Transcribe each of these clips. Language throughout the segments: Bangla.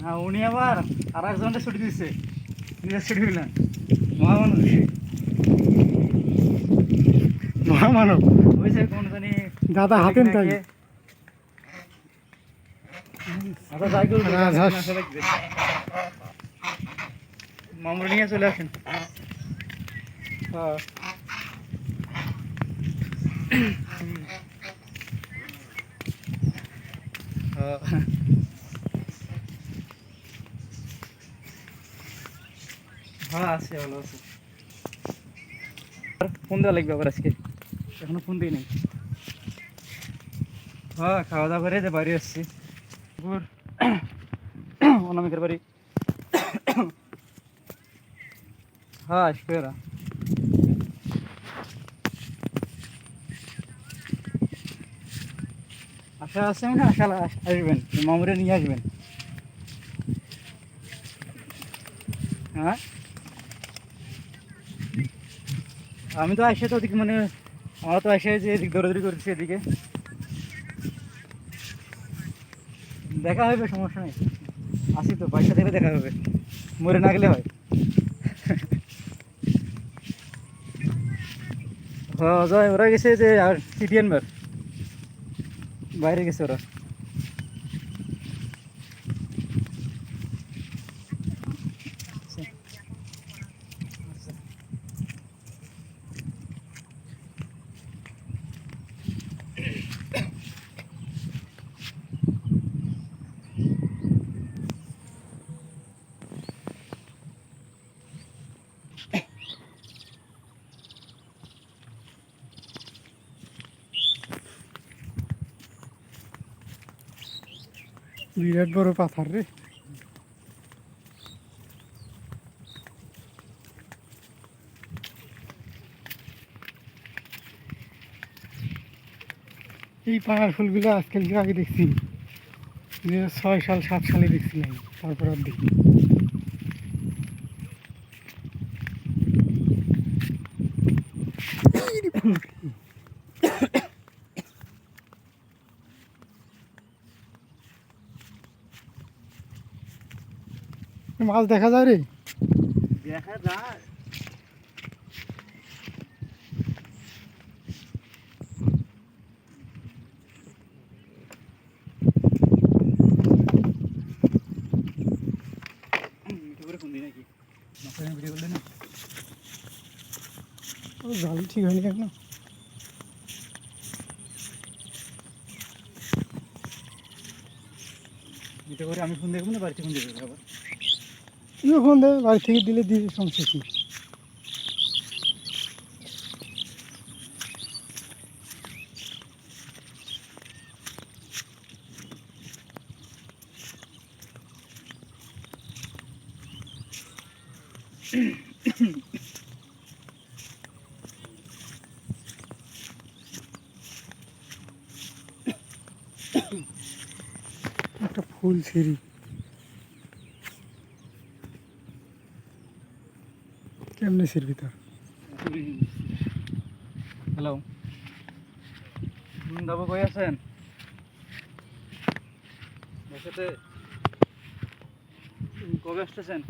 না উনি আবার আর একজনটা ছুটি দিচ্ছে নিজের ছুটি দিলেন মহামানুষ মহামানব ওই সে কোন জানি দাদা হাতেন তাই নিয়ে চলে আসেন। হ্যাঁ। হ্যাঁ। হ্যাঁ আছে ভালো আছে। ফোন দেওয়া লাগবে আবার আজকে? এখনও ফোন দিই নেই। হ্যাঁ খাওয়া দাওয়া করে যে বাড়ি আসছি। অনামিকের বাড়ি। হ্যাঁ আসবে ওরা। আশা আছে মানে আশা আসবেন মামুরে নিয়ে আসবেন। হ্যাঁ? আমি তো আসে তো ওদিকে মানে আমরা তো আসে যে এদিক দৌড়াদৌড়ি করছি এদিকে। দেখা হবে, সমস্যা নেই। আসি তো পয়সা দেবে দেখা হবে। মরে না গেলে হয়। হ্যাঁ ওরা গেছে যে আর সিটিএন বার বাইরে গেছে ওরা। বিরাট বড় পাথর রে। এই পাহাড় ফুলগুলো আজকাল আগে দেখছি। দু ছয় সাল, সাত সালে দেখছিলাম, তারপর আর দেখি মাছ দেখা যায় রে? দেখা যায়। জাল ঠিক হয়নি এখনও করে আমি ফোন দেখব না বাড়িতে ফোন দেখব আবার? তুইও ফোন বাড়ি থেকে দিলে দিয়ে সমস্যা কি? একটা ফুল ছিঁড়ি। কেমনে ছিঁড়বি তোর হ্যালো দাবু কই আছেন? কবে আসতেছেন?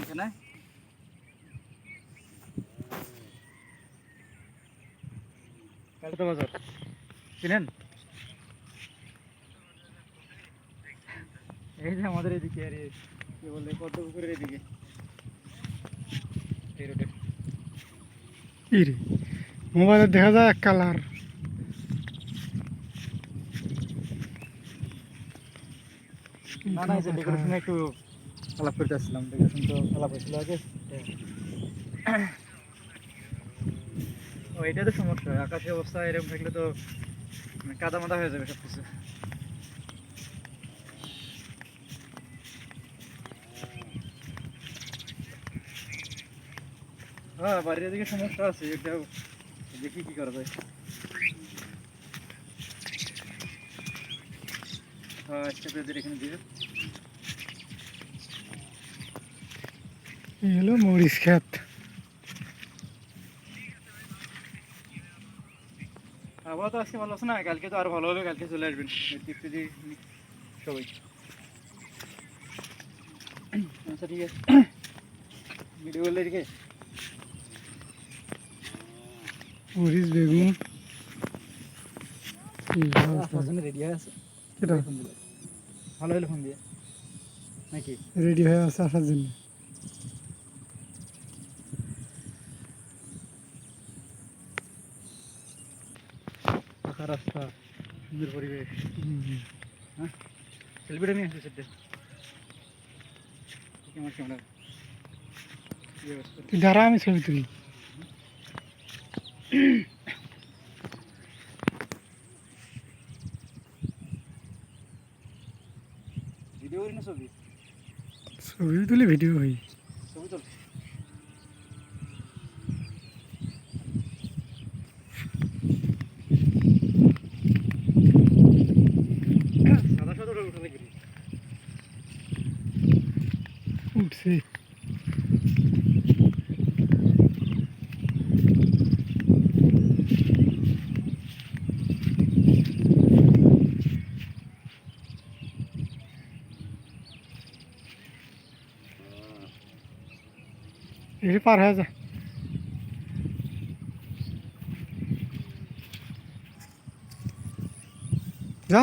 এখানে? চিনেন? এই যে আমাদের এদিকে আর কি বলে পদ্ম পুকুরের এদিকে এই রোডে কি মোবাইলে দেখা যায় এক কালার। ডেকোরেশনে একটু করতে তো হয়েছিল আগে। ও এটাই তো সমস্যা। আকাশের অবস্থা এরকম থাকলে তো মানে কাদা মাদা হয়ে যাবে সব কিছু হ্যাঁ বাড়ির এদিকে সমস্যা আছে এটাও দেখি কি করা যায়। হ্যাঁ স্টেপের এখানে দিয়ে এই হলো মরিচ খেত আবহাওয়া তো আজকে ভালো আছে না? কালকে তো আরও ভালো হবে কালকে চলে আসবেন। টিপ সবাই। আচ্ছা ঠিক আছে। ভিডিও করলে রেখে মরিচ বেগুন এই অবস্থা। আসার জন্য রেডি হয়ে আছে কেটা ফোন দিলে ভালো হলো ফোন দিয়ে? নাকি? রেডি হয়ে আছে আসার জন্য। ফাঁকা রাস্তা সুন্দর পরিবেশ। হুম। সেলফিটা নিয়ে আসছে সেটা আমার ক্যামেরা তুই দাঁড়া আমি ছবি তুলি। ভিডিও করি না ছবি? ছবি তুলি ভিডিও হই ছবি তোল উঠছে। এসে পার হয়ে যা যা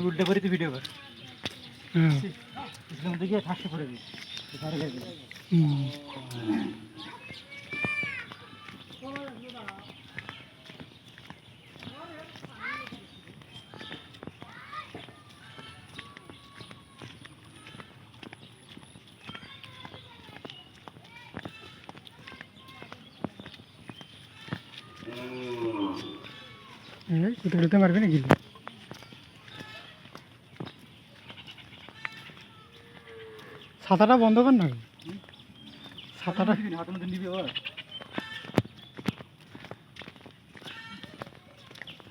উল্টে করে তুই ভিডিও কর হুম। থেকে থাকতে পড়ে দিই কোথাও মারবে নাকি? ছাতাটা বন্ধ কর না। ছাতাটা হাতের নিবি ওর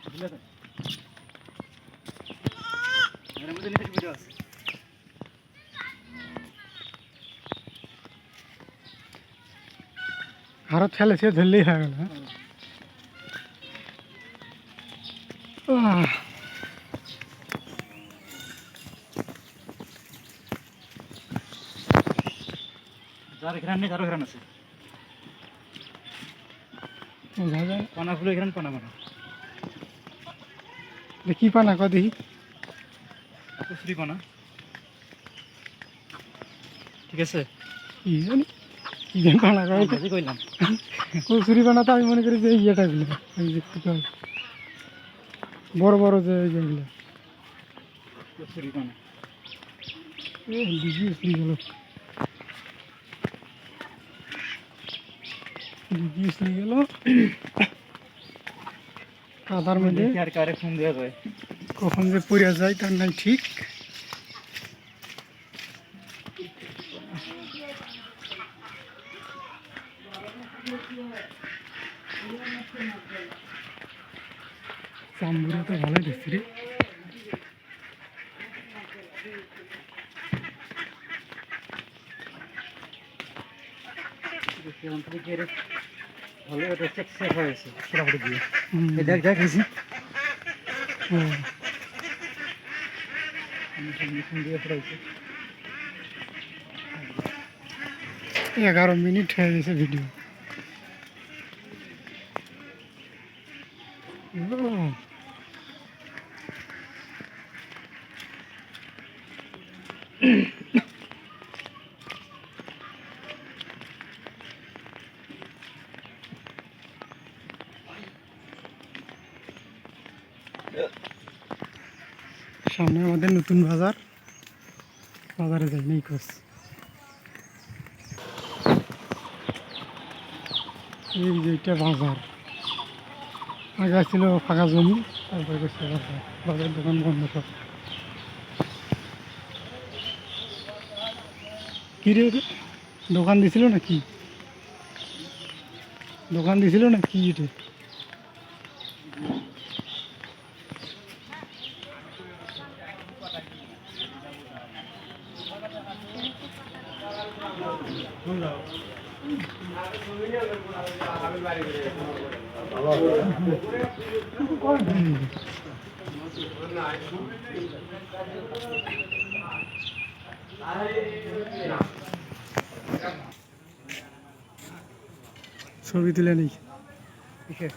বুঝলে তো? এর মধ্যে নিতে ভিডিও আছে হারত ফেলে সে ধরলেই হয়ে গেল যার এখানে নেই তারও এখানে আছে। পানা ফুলে এখানে পানা এটা কি পানা কদি কুসরি পানা ঠিক আছে? কি জানি? কি কইলাম। তো আমি মনে করি যে ইয়েটা গুলো। বড় বড় যে এই যেগুলো কচুরি এ দিদি উসলি দিদি উসলি গেল। কাদার মধ্যে আর কারে ফোন দেওয়া যায়। কখন যে পড়ে যায় তার নাই ঠিক। চাম্বুরা তো ভালোই দেখছি রে। অন্তত ভালো এটা চেক হয়েছে ফটাফট দিয়ে এই দেখ দেখ এসি ফটাইছে এগারো মিনিট হয়ে গেছে ভিডিও ও, সামনে আমাদের নতুন বাজার কোচ এই যে এটা বাজার। আগে ছিল ফাঁকা জমি, তারপরে করছে বাজার। বাজার দোকান বন্ধ সব। কি দোকান দিছিল না কি দোকান দিছিল না কি এটা ছবি তুলে নেই। কিসের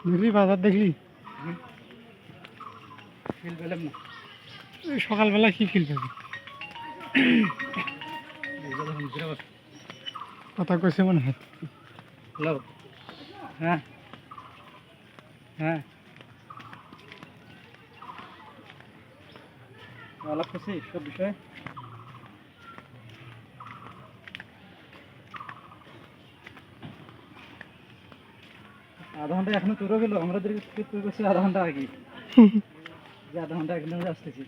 দেখলি বাজার দেখলি? ফিল পেলাম না। সকালবেলা কি ফিল বিরাট কথা কইছে মনে হয়। হ্যালো। হ্যাঁ। হ্যাঁ। আলাপ করছি সব বিষয়ে? আধা ঘণ্টা এখনও তোরও গেল আমাদের তুই করছি আধা ঘণ্টা আগে। যে আধা ঘণ্টা একদম আসতেছি।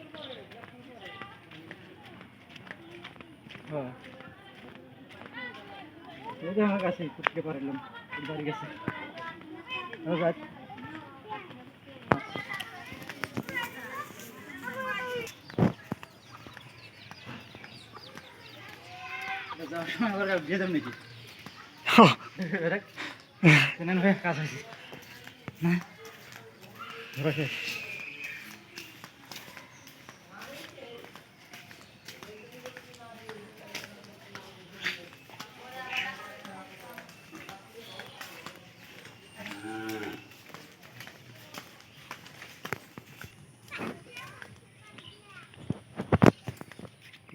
হ্যাঁ। আমার কাছে করতে পারলাম বাড়ি গেছে। যাক যাওয়ার সময় আবার দিয়ে দেব নাকি? কেন কাজ আছে না ধরো শেষ।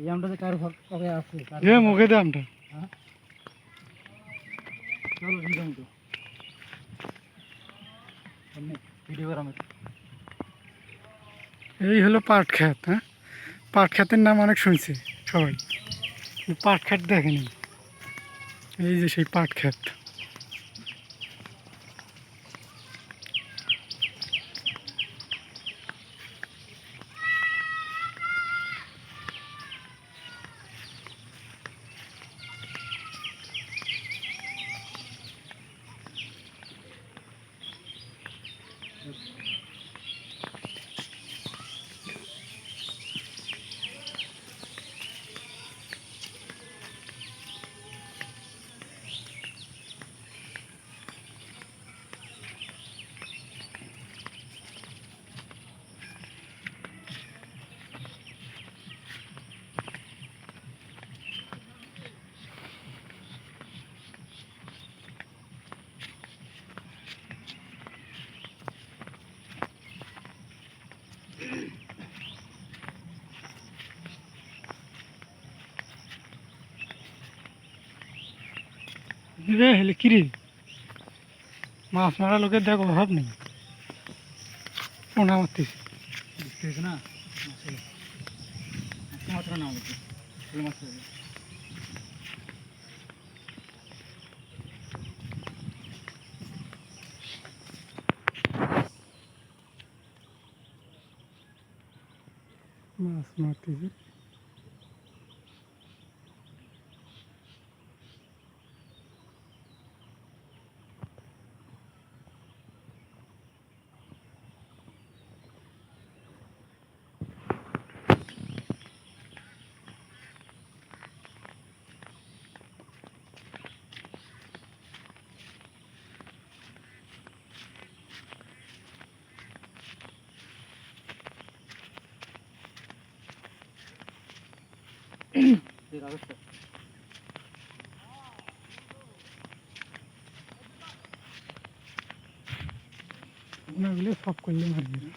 এই আমটাতে কার ভাগ কবে আছে এ মুখে দে আমটা। হ্যাঁ? চলো নিজাম তো ভিডিও করা এই হলো পাট ক্ষেত হ্যাঁ? পাট ক্ষেতের নাম অনেক শুনছে সবাই। পাট ক্ষেত দেখেনি। এই যে সেই পাট ক্ষেত। রে হেলে কিরে মাছ মারা লোকের দেখ অভাব নেই। পোনা মারতেছি। বুঝতে হয়েছে না মাত্র না মাছ মাছ মারতেছি। পোনাগুলো সব করলে মারবি না।